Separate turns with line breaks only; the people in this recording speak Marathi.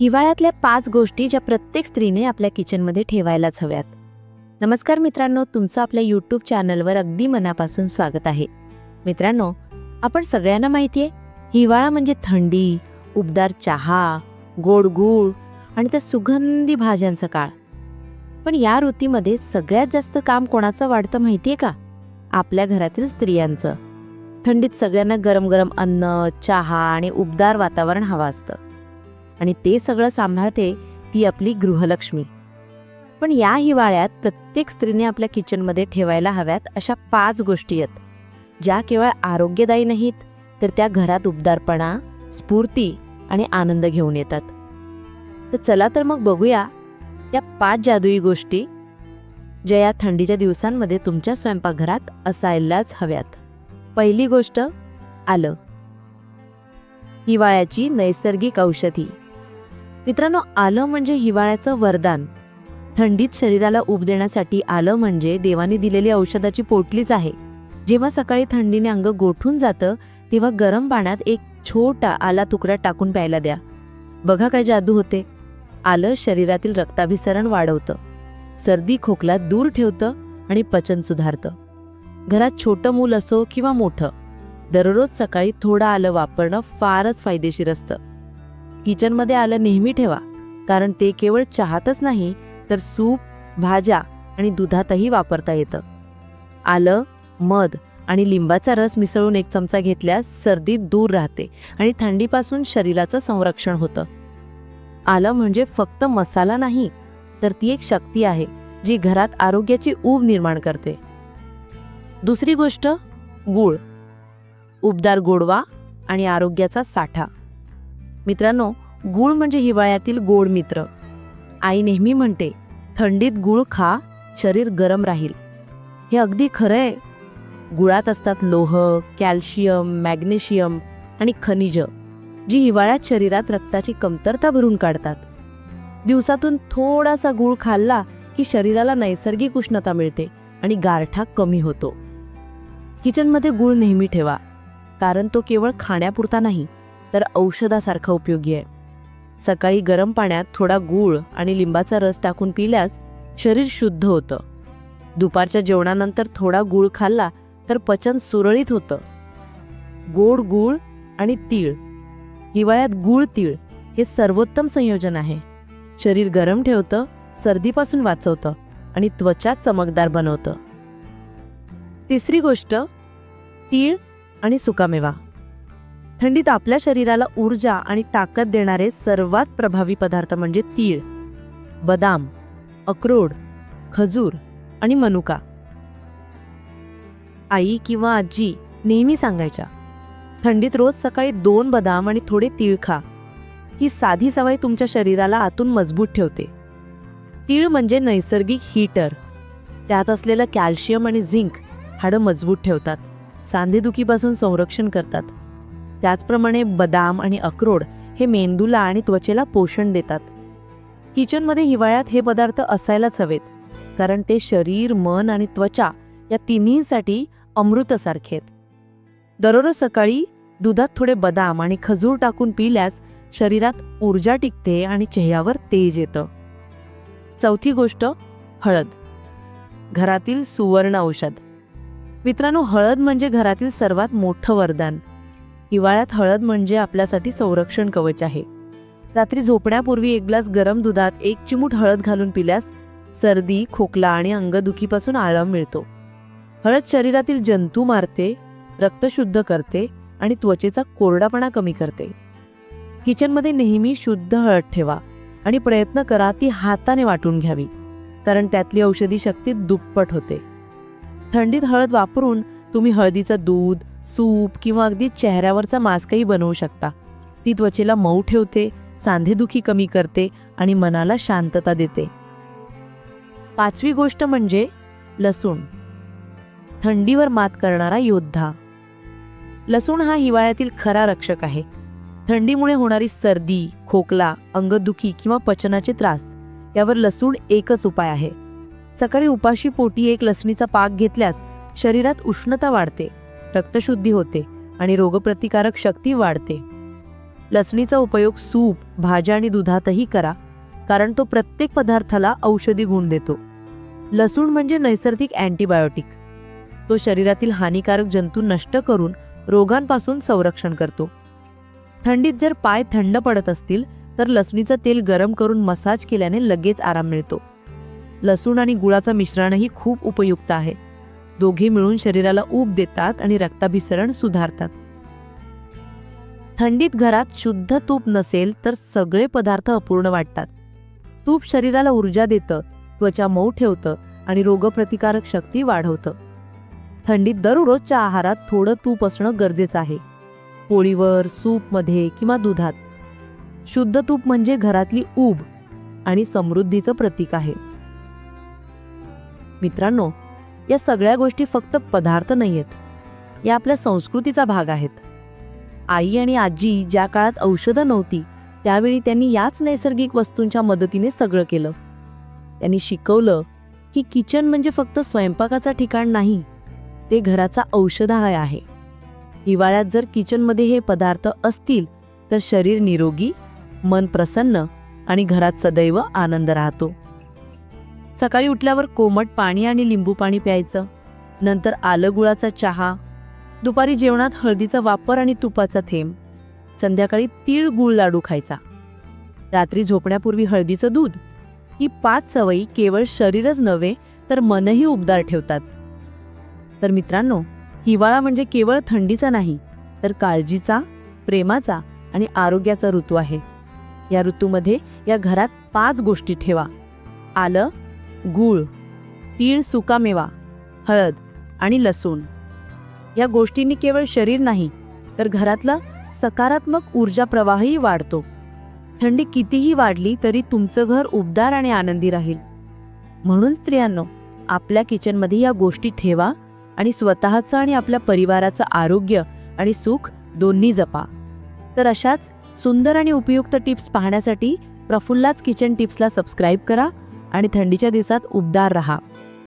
हिवाळ्यातल्या पाच गोष्टी ज्या प्रत्येक स्त्रीने आपल्या किचनमध्ये ठेवायलाच हव्यात. नमस्कार मित्रांनो तुमचं आपल्या यूट्यूब चॅनलवर अगदी मनापासून स्वागत आहे. मित्रांनो आपण सगळ्यांना माहिती आहे हिवाळा म्हणजे थंडी उबदार चहा गोड गूळ आणि त्या सुगंधी भाज्यांचा काळ. पण या ऋतूमध्ये सगळ्यात जास्त काम कोणाचं वाढतं माहितीये का? आपल्या घरातील स्त्रियांचं. थंडीत सगळ्यांना गरम गरम अन्न चहा आणि उबदार वातावरण हवं असतं. आणि ते सगळं सांभाळते ती आपली गृहलक्ष्मी. पण या हिवाळ्यात प्रत्येक स्त्रीने आपल्या किचनमध्ये ठेवायला हव्यात अशा पाच गोष्टी आहेत. ज्या केवळ आरोग्यदायी नाहीत तर त्या घरात उबदारपणा स्फूर्ती आणि आनंद घेऊन येतात. तर चला तर मग बघूया या पाच जादुई गोष्टी ज्या या थंडीच्या दिवसांमध्ये तुमच्या स्वयंपाकघरात असायलाच हव्यात. पहिली गोष्ट आलं. हिवाळ्याची नैसर्गिक औषधी. मित्रांनो आलं म्हणजे हिवाळ्याचं वरदान. थंडीत शरीराला उब देण्यासाठी आलं म्हणजे देवाने दिलेली औषधाची पोटलीच आहे. जेव्हा सकाळी थंडीने अंग गोठून जातं तेव्हा गरम पाण्यात एक छोटा आला तुकडा टाकून प्यायला द्या. बघा काय जादू होते. आलं शरीरातील रक्ताभिसरण वाढवतं. सर्दी खोकला दूर ठेवतं आणि पचन सुधारतं. घरात छोटं मूल असो किंवा मोठं दररोज सकाळी थोडं आलं वापरणं फारच फायदेशीर असतं. किचनमध्ये आलं नेहमी ठेवा. कारण ते केवळ चहातच नाही तर सूप भाज्या आणि दुधातही वापरता येतं. आलं मध आणि लिंबाचा रस मिसळून एक चमचा घेतल्यास सर्दी दूर राहते आणि थंडीपासून शरीराचं संरक्षण होतं. आलं म्हणजे फक्त मसाला नाही तर ती एक शक्ती आहे जी घरात आरोग्याची ऊब निर्माण करते. दुसरी गोष्ट गूळ. उबदार गोडवा आणि आरोग्याचा साठा. मित्रांनो गूळ म्हणजे हिवाळ्यातील गोड मित्र. आई नेहमी म्हणते थंडीत गूळ खा शरीर गरम राहील. हे अगदी खरं आहे. गुळात असतात लोह कॅल्शियम मॅग्नेशियम आणि खनिज जी हिवाळ्यात शरीरात रक्ताची कमतरता भरून काढतात. दिवसातून थोडासा गूळ खाल्ला की शरीराला नैसर्गिक उष्णता मिळते आणि गारठा कमी होतो. किचनमध्ये गूळ नेहमी ठेवा कारण तो केवळ खाण्यापुरता नाही तर औषधासारखा उपयोगी आहे. सकाळी गरम पाण्यात थोडा गूळ आणि लिंबाचा रस टाकून पिल्यास शरीर शुद्ध होतं. दुपारच्या जेवणानंतर थोडा गूळ खाल्ला तर पचन सुरळीत होतं. गोड गूळ आणि तीळ. हिवाळ्यात गूळ तीळ हे सर्वोत्तम संयोजन आहे. शरीर गरम ठेवतं सर्दीपासून वाचवतं आणि त्वचा चमकदार बनवतं. तिसरी गोष्ट तीळ आणि सुकामेवा. थंडीत आपल्या शरीराला ऊर्जा आणि ताकद देणारे सर्वात प्रभावी पदार्थ म्हणजे तीळ बदाम अक्रोड खजूर आणि मनुका. आई किंवा आजी नेहमी सांगायच्या थंडीत रोज सकाळी दोन बदाम आणि थोडे तीळ खा. ही साधी सवय तुमच्या शरीराला आतून मजबूत ठेवते. तीळ म्हणजे नैसर्गिक हीटर. त्यात असलेलं कॅल्शियम आणि झिंक हाडं मजबूत ठेवतात सांधेदुखीपासून संरक्षण करतात. त्याचप्रमाणे बदाम आणि अक्रोड हे मेंदूला आणि त्वचेला पोषण देतात. किचनमध्ये हिवाळ्यात हे पदार्थ असायलाच हवेत कारण ते शरीर मन आणि त्वचा या तिन्हीसाठी अमृतसारखे आहेत. दररोज सकाळी दुधात थोडे बदाम आणि खजूर टाकून पिल्यास शरीरात ऊर्जा टिकते आणि चेहऱ्यावर तेज येतं. चौथी गोष्ट हळद. घरातील सुवर्ण औषध. मित्रांनो हळद म्हणजे घरातील सर्वात मोठं वरदान. हिवाळ्यात हळद म्हणजे आपल्यासाठी संरक्षण कवच आहे. रात्री झोपण्यापूर्वी एक ग्लास गरम दुधात एक चिमूट हळद घालून पिल्यास सर्दी खोकला आणि अंगदुखीपासून आराम मिळतो. हळद शरीरातील जंतू मारते रक्त शुद्ध करते आणि त्वचेचा कोरडापणा कमी करते. किचनमध्ये नेहमी शुद्ध हळद ठेवा आणि प्रयत्न करा ती हाताने वाटून घ्यावी कारण त्यातली औषधी शक्ती दुप्पट होते. थंडीत हळद वापरून तुम्ही हळदीचं दूध सूप किंवा अगदी चेहऱ्यावरचा मास्कही बनवू शकता. ती त्वचेला मऊ ठेवते सांधेदुखी कमी करते आणि मनाला शांतता देते. पाचवी गोष्ट म्हणजे लसूण. थंडीवर मात करणारा योद्धा. लसूण हा हिवाळ्यातील खरा रक्षक आहे. थंडीमुळे होणारी सर्दी खोकला अंगदुखी किंवा पचनाचे त्रास यावर लसूण एकच उपाय आहे. सकाळी उपाशी पोटी एक लसणीचा पाक घेतल्यास शरीरात उष्णता वाढते. रक्तशुद्धी होते आणि रोगप्रतिकारक शक्ती वाढते. लसणीचा उपयोग सूप भाज्या आणि दुधातही करा कारण तो प्रत्येक पदार्थाला औषधी गुण देतो. लसूण म्हणजे नैसर्गिक अँटीबायोटिक. तो शरीरातील हानिकारक जंतू नष्ट करून रोगांपासून संरक्षण करतो. थंडीत जर पाय थंड पडत असतील तर लसणीचं तेल गरम करून मसाज केल्याने लगेच आराम मिळतो. लसूण आणि गुळाचं मिश्रणही खूप उपयुक्त आहे. दोघे मिळून शरीराला ऊब देतात आणि रक्ताभिसरण सुधारतात. थंडीत घरात शुद्ध तूप नसेल तर सगळे पदार्थ अपूर्ण वाटतात. तूप शरीराला ऊर्जा देतं त्वचा मऊ ठेवतं आणि रोगप्रतिकारक शक्ती वाढवतं. थंडीत दररोजच्या आहारात थोडं तूप असणं गरजेचं आहे. पोळीवर सूपमध्ये किंवा दुधात. शुद्ध तूप म्हणजे घरातली ऊब आणि समृद्धीचं प्रतीक आहे. मित्रांनो या सगळ्या गोष्टी फक्त पदार्थ नाही आहेत या आपल्या संस्कृतीचा भाग आहेत. आई आणि आजी ज्या काळात औषधं नव्हती त्यावेळी त्यांनी याच नैसर्गिक वस्तूंच्या मदतीने सगळं केलं. त्यांनी शिकवलं की किचन म्हणजे फक्त स्वयंपाकाचं ठिकाण नाही ते घराचा औषधालय आहे. हिवाळ्यात जर किचनमध्ये हे पदार्थ असतील तर शरीर निरोगी मन प्रसन्न आणि घरात सदैव आनंद राहतो. सकाळी उठल्यावर कोमट पाणी आणि लिंबू पाणी प्यायचं. नंतर आलं गुळाचा चहा. दुपारी जेवणात हळदीचा वापर आणि तुपाचा थेंब. संध्याकाळी तीळ गुळ लाडू खायचा. रात्री झोपण्यापूर्वी हळदीचं दूध. ही पाच सवयी केवळ शरीरच नव्हे तर मनही उबदार ठेवतात. तर मित्रांनो हिवाळा म्हणजे केवळ थंडीचा नाही तर काळजीचा प्रेमाचा आणि आरोग्याचा ऋतू आहे. या ऋतूमध्ये या घरात पाच गोष्टी ठेवा. आलं गूळ तीळ सुकामेवा हळद आणि लसूण. या गोष्टींनी केवळ शरीर नाही तर घरातला सकारात्मक ऊर्जा प्रवाहही वाढतो. थंडी कितीही वाढली तरी तुमचं घर उबदार आणि आनंदी राहील. म्हणून स्त्रियांनो आपल्या किचनमध्ये या गोष्टी ठेवा आणि स्वतःचं आणि आपल्या परिवाराचं आरोग्य आणि सुख दोन्ही जपा. तर अशाच सुंदर आणि उपयुक्त टिप्स पाहण्यासाठी प्रफुल्लाच किचन टिप्सला सबस्क्राईब करा आणि थंडीच्या दिवसात उबदार राहा.